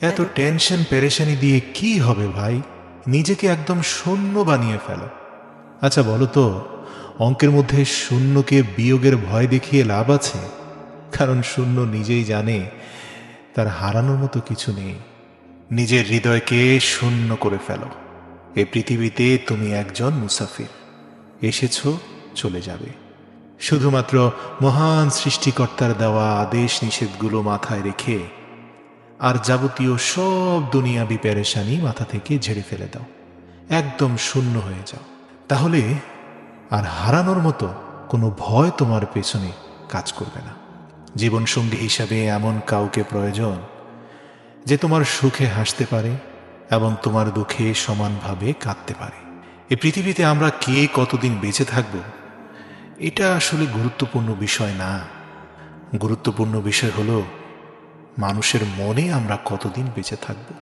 এত টেনশন পেরেশানি দিয়ে কি হবে ভাই? নিজেকে একদম শূন্য বানিয়ে ফেলো। আচ্ছা বলো তো, অঙ্কের মধ্যে শূন্যকে বিয়োগের ভয় দেখিয়ে লাভ আছে? কারণ শূন্য নিজেই জানে তার হারানোর মতো কিছু নেই। নিজের হৃদয়কে শূন্য করে ফেলো। এই পৃথিবীতে তুমি একজন মুসাফির। এসেছ, চলে যাবে। শুধুমাত্র মহান সৃষ্টিকর্তার দেওয়া আদেশ নিষেধগুলো মাথায় রেখে আর যাবতীয় সব দুনিয়াবি পেরেশানি মাথা থেকে ঝেড়ে ফেলে দাও। একদম শূন্য হয়ে যাও। তাহলে আর হারানোর মতো কোনো ভয় তোমার পেছনে কাজ করবে না। জীবনসঙ্গী হিসাবে এমন কাউকে প্রয়োজন যে তোমার সুখে হাসতে পারে এবং তোমার দুঃখে সমানভাবে কাঁদতে পারে। এই পৃথিবীতে আমরা কে কতদিন বেঁচে থাকব, এটা আসলে গুরুত্বপূর্ণ বিষয় না। গুরুত্বপূর্ণ বিষয় হলো মানুষের মনে আমরা কতদিন বেঁচে থাকব?